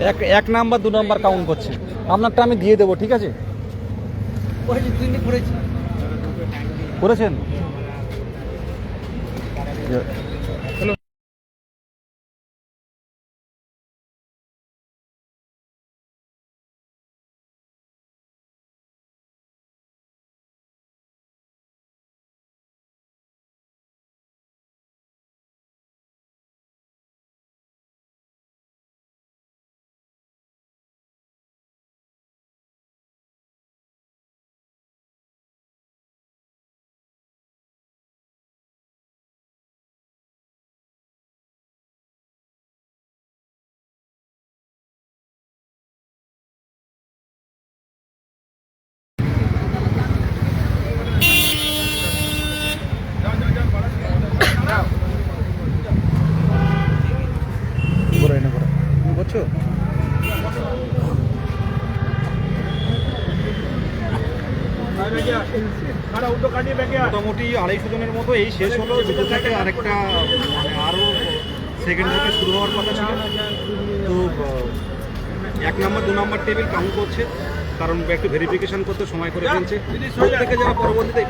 এক এক নাম্বার দু নাম্বার কাউন্ট করছে। আপনারটা আমি দিয়ে দেবো ঠিক আছে? করেছেন করে এনে করে তুমি করছ মোটামুটি আড়াইশো জনের মতো এই শেষ হলো, দুটো থেকে আরেকটা মানে আরও সেকেন্ড থেকে শুরু হওয়ার কথা ছিল। তো এক নম্বর, দু নম্বর টেবিল কাউন্ট করছে, কারণ একটু ভেরিফিকেশন করতে সময় করে ফেলছে। প্রত্যেকে যারা পরবর্তীতে,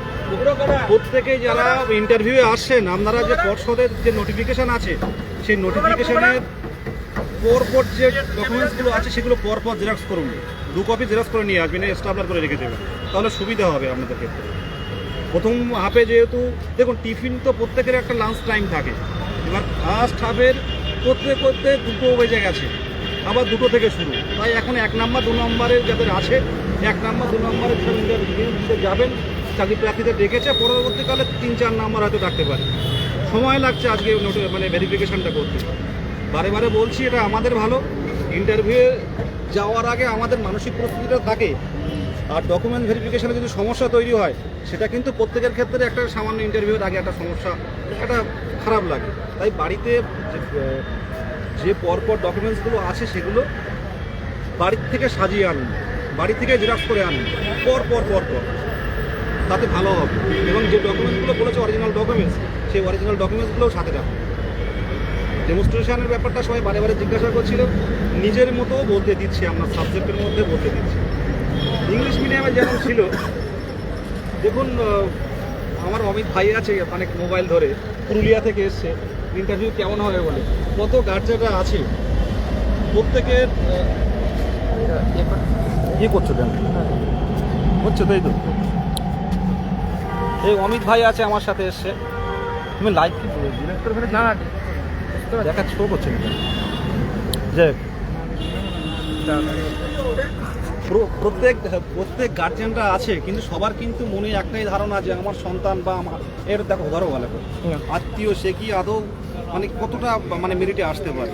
প্রত্যেকে যারা ইন্টারভিউয়ে আসছেন, আপনারা যে পর্ষদের যে নোটিফিকেশান আছে, সেই নোটিফিকেশনের পরপর যে ডকুমেন্টসগুলো আছে, সেগুলো পরপর জেরক্স করুন। দু কপি জেরক্স করে নিয়ে আসবেন স্টাবলার করে রেখে দেবেন। তাহলে সুবিধা হবে আপনাদের ক্ষেত্রে। প্রথম হাফে যেহেতু, দেখুন টিফিন তো প্রত্যেকের একটা লাঞ্চ টাইম থাকে। এবার ফার্স্ট হাফের করতে করতে দুটো বেজে গেছে। আবার দুটো থেকে শুরু। তাই এখন এক নাম্বার দু নম্বরের যাদের আছে, এক নাম্বার দু নম্বরের দিতে যাবেন, চাকরি প্রার্থীদের ডেকেছে, পরবর্তীকালে তিন চার নাম্বার হয়তো ডাকতে পারে। সময় লাগছে আজকে মানে ভেরিফিকেশনটা করতে। বারে বারে বলছি, এটা আমাদের ভালো। ইন্টারভিউ যাওয়ার আগে আমাদের মানসিক প্রস্তুতিটা থাকে। আর ডকুমেন্ট ভেরিফিকেশনে যদি সমস্যা তৈরি হয়, সেটা কিন্তু প্রত্যেকের ক্ষেত্রে একটা সামান্য ইন্টারভিউর আগে একটা সমস্যা, একটা খারাপ লাগে। তাই বাড়িতে যে- পরপর ডকুমেন্টসগুলো আছে, সেগুলো বাড়ির থেকে সাজিয়ে আনুন বাড়ি থেকে জেরক্স করে আনুন পর পর পর পর তাতে ভালো হবে। এবং যে ডকুমেন্টসগুলো বলেছে অরিজিনাল ডকুমেন্টস সেই অরিজিনাল ডকুমেন্টসগুলোও সাথে রাখুন। ডেমনস্ট্রেশনের ব্যাপারটা সবাই বারে বারে জিজ্ঞাসা করছিল, নিজের মতো বলতে দিচ্ছি, আমরা সাবজেক্টের মধ্যে বলতে দিচ্ছি। মিডিয়ামে যেমন ছিল দেখুন আমার অমিত ভাই আছে অনেক মোবাইল ধরে পুরুলিয়া থেকে এসছে ইন্টারভিউ কেমন হবে বলে। কত গার্জেনরা আছে? প্রত্যেকের ইয়ে করছ কেন? হচ্ছে তাই তো? এই অমিত ভাই আছে আমার সাথে এসছে। তুমি লাইভ কি ফেলে না দেখা শো করছে না যে প্র- প্রত্যেক প্রত্যেক গার্জেনরা আছে কিন্তু সবার কিন্তু মনে একটাই ধারণা যে আমার সন্তান বা আমার এর দেখো ধরো ভালো করে আত্মীয় সে কি আদৌ মানে কতটা মানে মেরিটে আসতে পারে?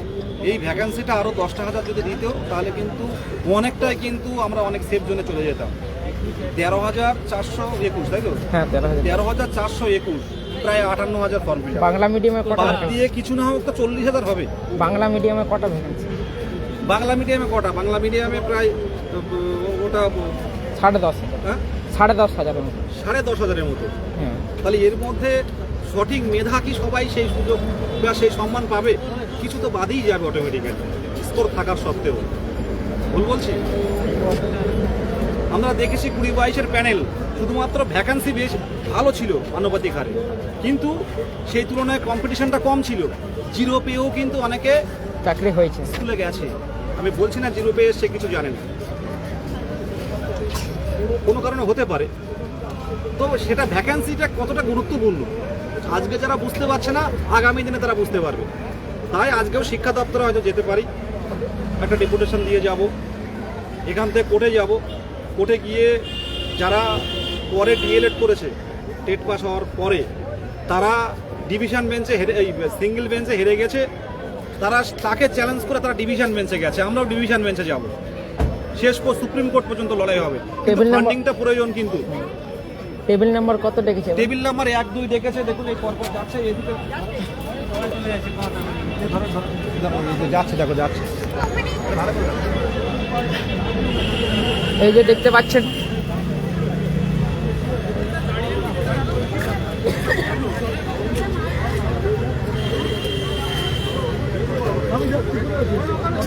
এই ভ্যাকান্সিটা আরও দশটা হাজার যদি দিত তাহলে কিন্তু অনেকটাই কিন্তু আমরা অনেক সেফ জোনে চলে যেতাম। তেরো হাজার চারশো একুশ তাই তো? হ্যাঁ তেরো হাজার। চারশো একুশ প্রায় আটান্ন হাজার ফর্ম ফিল বাংলা মিডিয়ামে কটা দিয়ে কিছু না হোক তো চল্লিশ হাজার হবে। বাংলা মিডিয়ামে কটা ভ্যাকেন্সি বাংলা মিডিয়ামে কটা? বাংলা মিডিয়ামে প্রায় আহ, ওটা সাড়ে দশ। হ্যাঁ, সাড়ে দশ হাজারের মতো। সাড়ে দশ হাজারের মতো। হ্যাঁ। তাহলে এর মধ্যে সঠিক মেধা কি সবাই সেই সুযোগ বা সেই সম্মান পাবে? কিছু তো বাদই যাবে অটোমেটিক্যালি স্কোর থাকার সত্ত্বেও। ভুল বলছি? আমরা দেখেছি কুড়ি বাইশের প্যানেল শুধুমাত্র ভ্যাকান্সি বেশ ভালো ছিল আনুপাতিক হারে কিন্তু সেই তুলনায় কম্পিটিশনটা কম ছিল। জিরো পেয়েও কিন্তু অনেকে চাকরি হয়েছে। স্কুলে গেছে। আমি বলছি না জিরো পেয়ে সে কিছু জানে না। কোনো কারণে হতে পারে। তো সেটা ভ্যাকেন্সিটা কতটা গুরুত্বপূর্ণ? আজকে যারা বুঝতে পারছে না, আগামী দিনে তারা বুঝতে পারবে। তাই আজকেও শিক্ষা দপ্তরে হয়তো যেতে পারি। একটা ডেপুটেশন দিয়ে যাব। এখান থেকে কোর্টে যাব। কোর্টে গিয়ে যারা পরে ডিএলএড করেছে, টেট পাস হওয়ার পরে, তারা ডিভিশন বেঞ্চে হেরে এই সিঙ্গেল বেঞ্চে হেরে গেছে। তারা তাকে চ্যালেঞ্জ করে তারা ডিভিশন বেঞ্চে গেছে। আমরাও ডিভিশন বেঞ্চে যাব। শেষ পর সুপ্রিম কোর্ট পর্যন্ত লড়াই হবে। ফান্ডিংটা প্রয়োজন কিন্তু। টেবিল নাম্বার কত ডেকেছে? টেবিল নাম্বার এক দুই দেখেছে দেখুন এই পরপর যাচ্ছে এদিকে যাচ্ছে দেখো যাচ্ছে। এই যে দেখতে পাচ্ছেন।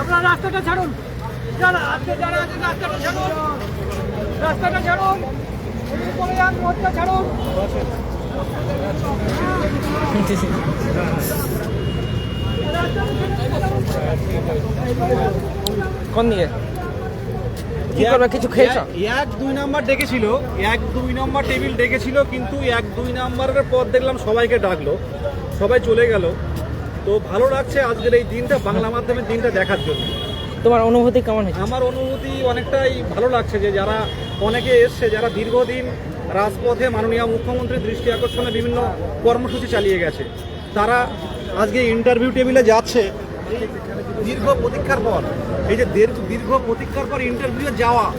আপনার রাস্তাটা ছাড়ুন। যারা আজকে যারা আছেন রাস্তাটা ছাড়ুন। রাস্তাটা ছাড়ুন। ছাড়ুন। কোন দিকে? কি করবে? কিছু খেয়েছ? এক- দুই নাম্বার ডেকেছিল এক দুই নাম্বার টেবিল ডেকেছিল কিন্তু এক দুই নাম্বারের পর দেখলাম সবাইকে ডাকলো সবাই চলে গেল। তো ভালো লাগছে আজকের এই দিনটা বাংলা মাধ্যমের দিনটা দেখার জন্য। তোমার অনুভূতি কেমন হয়েছে? আমার অনুভূতি অনেকটাই ভালো লাগছে যে যারা অনেকে এসছে যারা দীর্ঘদিন রাজপথে মাননীয় মুখ্যমন্ত্রীর দৃষ্টি আকর্ষণে বিভিন্ন কর্মসূচি চালিয়ে গেছে তারা আজকে ইন্টারভিউ টেবিলে যাচ্ছে দীর্ঘ প্রতীক্ষার পর, এই যে দীর্ঘ প্রতীক্ষার পর ইন্টারভিউ যাওয়া,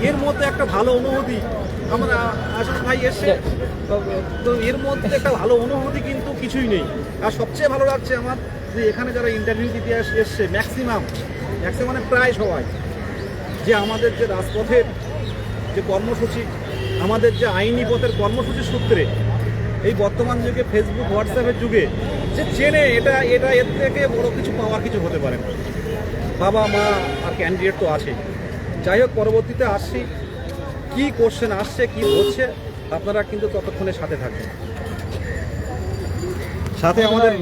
এর মধ্যে একটা ভালো অনুভূতি আমার আসলে ভাই এসছে। তো- এর মধ্যে একটা ভালো অনুভূতি কিন্তু কিছুই নেই। আর সবচেয়ে ভালো লাগছে আমার যে এখানে যারা ইন্টারভিউ দিতে এসছে ম্যাক্সিমাম ম্যাক্সিমাম প্রায় সবাই। যে আমাদের যে রাজপথের যে কর্মসূচি, আমাদের যে আইনি পথের কর্মসূচির সূত্রে, এই বর্তমান যুগে ফেসবুক হোয়াটসঅ্যাপের যুগে যে চেনে এটা এটা এর থেকে বড় কিছু পাওয়ার কিছু হতে পারে না। বাবা, মা আর ক্যান্ডিডেট তো আছেই। যাই হোক, পরবর্তীতে আসছি। কি কোশ্চেন আসছে, কি হচ্ছে, আপনারা কিন্তু ততক্ষণে সাথে থাকবেন। সাথে আমাদের